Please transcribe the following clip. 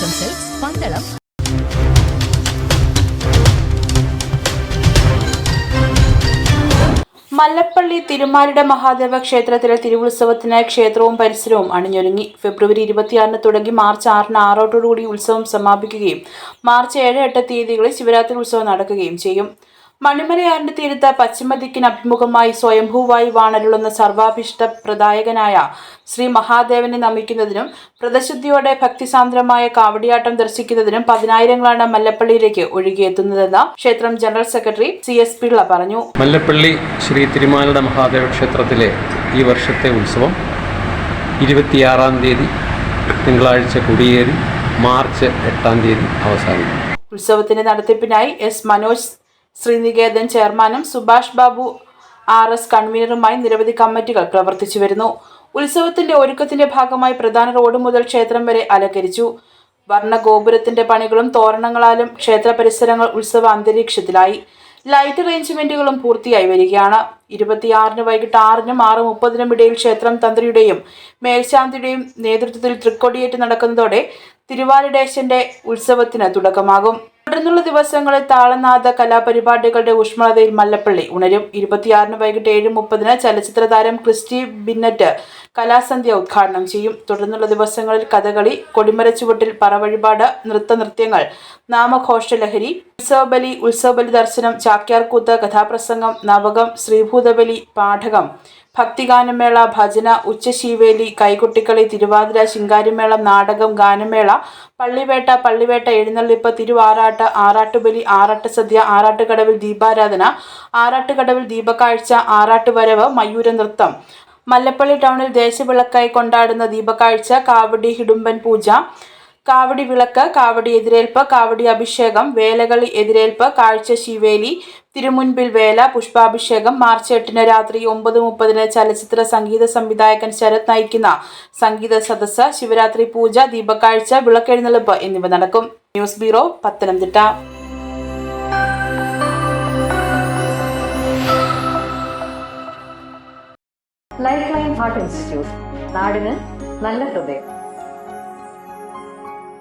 ആശംസകൾ പന്തളം മല്ലപ്പള്ളി തിരുമാലിട മഹാദേവ ക്ഷേത്രത്തിലെ തിരുവുത്സവത്തിന് ക്ഷേത്രവും പരിസരവും അണിഞ്ഞൊരുങ്ങി. ഫെബ്രുവരി ഇരുപത്തിയാറിന് തുടങ്ങി മാർച്ച് ആറിന് ആറോട്ടോടുകൂടി ഉത്സവം സമാപിക്കുകയും മാർച്ച് ഏഴ് എട്ട് തീയതികളിൽ ശിവരാത്രി ഉത്സവം നടക്കുകയും ചെയ്യും. മണിമലയാറിന്റെ തീരത്ത് പശ്ചിമ ദിക്കിന് അഭിമുഖമായി സ്വയംഭൂവായി വാണരുളുന്ന സർവാഭിഷ്ട പ്രദായകനായ ശ്രീ മഹാദേവനെ നമിക്കുന്നതിനും വ്രതശുദ്ധിയോടെ ഭക്തിസാന്ദ്രമായ കാവടിയാട്ടം ദർശിക്കുന്നതിനും പതിനായിരങ്ങളാണ് മല്ലപ്പള്ളിയിലേക്ക് ഒഴുകിയെത്തുന്നതെന്ന് ക്ഷേത്രം general secretary C S Pillai പറഞ്ഞു. മല്ലപ്പള്ളി ശ്രീ തിരുമാലയുടെ മഹാദേവ ക്ഷേത്രത്തിലെ ഈ വർഷത്തെ ഉത്സവം ഇരുപത്തിയാറാം തീയതി തിങ്കളാഴ്ച കൊടിയേറി മാർച്ച് എട്ടാം തീയതി അവസാനിക്കും. ഉത്സവത്തിന്റെ നടത്തിപ്പിനായി എസ് മനോജ് ശ്രീനികേതൻ ചെയർമാനും സുഭാഷ് ബാബു ആർ എസ് കൺവീനറുമായി നിരവധി കമ്മിറ്റികൾ പ്രവർത്തിച്ചു വരുന്നു ഉത്സവത്തിന്റെ ഒരുക്കത്തിന്റെ ഭാഗമായി പ്രധാന റോഡ് മുതൽ ക്ഷേത്രം വരെ അലങ്കരിച്ചു. വർണഗോപുരത്തിന്റെ പണികളും തോരണങ്ങളാലും ക്ഷേത്ര പരിസരങ്ങൾ ഉത്സവ അന്തരീക്ഷത്തിലായി. ലൈറ്റ് അറേഞ്ച്മെന്റുകളും പൂർത്തിയായി വരികയാണ്. ഇരുപത്തിയാറിന് വൈകിട്ട് ആറിനും ആറ് മുപ്പതിനും ഇടയിൽ ക്ഷേത്രം തന്ത്രിയുടെയും മേൽശാന്തിയുടെയും നേതൃത്വത്തിൽ തൃക്കൊടിയേറ്റ് നടക്കുന്നതോടെ തിരുവാലിടേശന്റെ ഉത്സവത്തിന് തുടക്കമാകും. തുടർന്നുള്ള ദിവസങ്ങളിൽ താളനാഥ കലാപരിപാടികളുടെ ഊഷ്മളതയിൽ മല്ലപ്പള്ളി ഉണരും. ഇരുപത്തിയാറിന് വൈകിട്ട് ഏഴ് മുപ്പതിന് ചലച്ചിത്ര താരം ക്രിസ്റ്റി ബിന്നറ്റ് കലാസന്ധ്യ ഉദ്ഘാടനം ചെയ്യും. തുടർന്നുള്ള ദിവസങ്ങളിൽ കഥകളി കൊടിമരച്ചുവട്ടിൽ പറവഴിപാട് നൃത്തനൃത്യങ്ങൾ നാമഘോഷലഹരി ഉത്സവബലി ഉത്സവബലി ദർശനം ചാക്യാർകൂത്ത് കഥാപ്രസംഗം നവകം ശ്രീഭൂതബലി പാഠകം ഭക്തിഗാനമേള ഭജന ഉച്ചശീവേലി കൈകൊട്ടിക്കളി തിരുവാതിര ശിങ്കാരിമേളം നാടകം ഗാനമേള പള്ളിവേട്ട പള്ളിവേട്ട എഴുന്നള്ളിപ്പ് തിരുവാറാട്ട് ആറാട്ടുബലി ആറാട്ട് സദ്യ ആറാട്ടുകടവിൽ ദീപാരാധന ആറാട്ടുകടവിൽ ദീപക്കാഴ്ച ആറാട്ടുവരവ് മയൂര നൃത്തം. മല്ലപ്പള്ളി ടൗണിൽ ദേശവിളക്കായി കൊണ്ടാടുന്ന ദീപക്കാഴ്ച കാവടി ഹിഡുമ്പൻ പൂജ കാവടി വിളക്ക് കാവടി എതിരേൽപ്പ് കാവടി അഭിഷേകം വേലകളി എതിരേൽപ്പ് കാഴ്ച ശിവേലി തിരുമുൻപിൽ വേല പുഷ്പാഭിഷേകം മാർച്ച് എട്ടിന് രാത്രി ഒമ്പത് മുപ്പതിന് ചലച്ചിത്ര സംഗീത സംവിധായകൻ ശരത് നയിക്കുന്ന സംഗീത സദസ്സ് ശിവരാത്രി പൂജ ദീപക്കാഴ്ച വിളക്കെഴുന്നള്ളിപ്പ് എന്നിവ നടക്കും. News bureau Pathanamthitta. Life line heart institute നാടിന് നല്ല ഹൃദയം.